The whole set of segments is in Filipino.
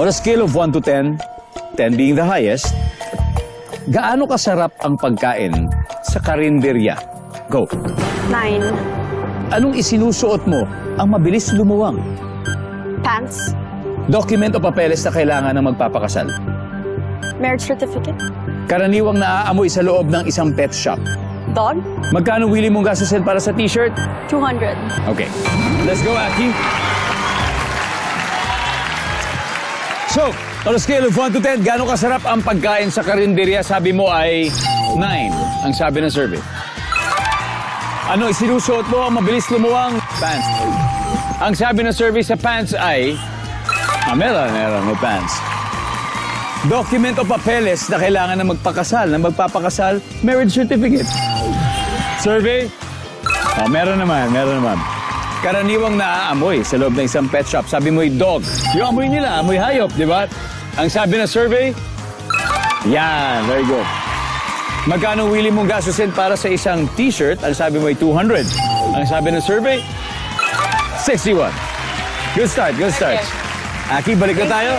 On a scale of 1 to 10, 10 being the highest, gaano kasarap ang pagkain sa karinderya? Go. Nine. Anong isinusuot mo ang mabilis lumuwang? Pants. Document o papeles na kailangan ng magpapakasal? Marriage certificate. Karaniwang naaamoy sa loob ng isang pet shop. Dog. Magkano willing mong gastusin para sa t-shirt? 200. Okay. Let's go, Aki. So, on a scale of 1 to 10, gaano kasarap ang pagkain sa karinderya? Sabi mo ay 9, ang sabi ng survey. Ano, isinusuot mo ang mabilis lumuwang pants. Ang sabi ng survey sa pants ay, ah, meron, meron, may pants. Document o papeles na kailangan na magpakasal, na magpapakasal, marriage certificate. Survey? Oh, meron naman, meron naman. Karaniwang naaamoy sa loob ng isang pet shop. Sabi mo'y dog. Yung amoy nila, amoy hayop, di ba? Ang sabi ng survey? Yan, very good. Magkano willing mong gastusin para sa isang t-shirt? Ang sabi mo'y 200. Ang sabi ng survey? 61. Good start, good start. Aki, balik na tayo.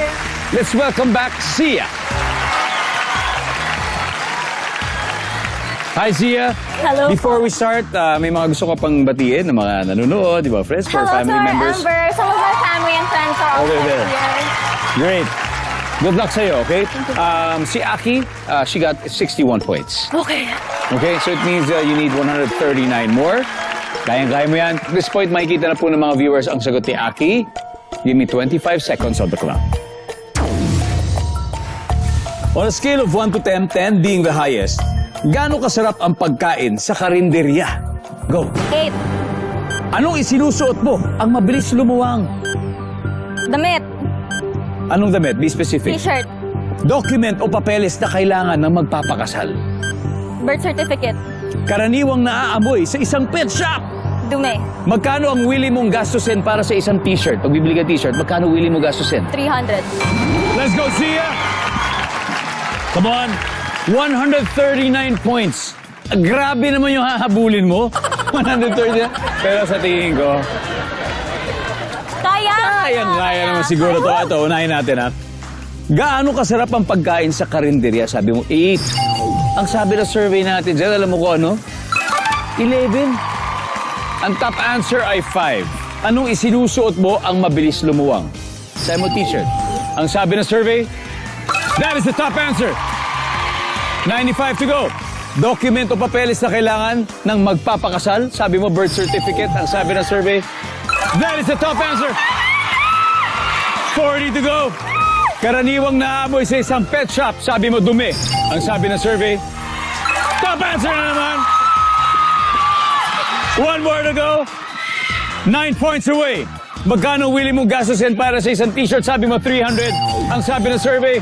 Let's welcome back Sia. Hi, Sia. Hello Before we start, uh, may mga gusto ka pang batiin ng mga nanonood, di ba? Friends or Hello family to our members. Amber. Some of our family and friends are also Over there. here. Great. Good luck sa'yo, okay? Um, si Aki, uh, she got 61 points. Okay. Okay, so it means uh, you need 139 more. Kayang-kaya mo yan. At this point, makikita na po ng mga viewers ang sagot ni Aki. Give me 25 seconds on the clock. On a scale of 1 to 10, 10 being the highest, gaano kasarap ang pagkain sa karinderya? Go. Eight. Anong isinusuot mo ang mabilis lumuwang? Damit. Anong damit? Be specific. T-shirt. Document o papeles na kailangan ng magpapakasal. Birth certificate. Karaniwang naaamoy sa isang pet shop. Dumi. Magkano ang willing mong gastusin para sa isang t-shirt? Pag bibili ka t-shirt, magkano willing mo gastusin? 300. Let's go, Sia! Come on! 139 points. Grabe naman yung hahabulin mo. 139. Pero sa tingin ko, Kaya! kayang-kaya naman siguro to. Ito, unahin natin ha. Gaano kasarap ang pagkain sa karinderya? Sabi mo, 8. Ang sabi ng survey natin dyan, alam mo ko ano? 11. Ang top answer ay 5. Anong isinusuot mo ang mabilis lumuwang? Sabi mo, t-shirt. Ang sabi ng survey, that is the top answer. 95 to go. Document o papeles na kailangan ng magpapakasal. Sabi mo, birth certificate. Ang sabi ng survey, that is the top answer. 40 to go. Karaniwang naamoy sa isang pet shop. Sabi mo, dumi. Ang sabi ng survey, top answer na naman. One more to go. Nine points away. Magkano willing mong gastusin para sa isang t-shirt? Sabi mo, 300. Ang sabi ng survey,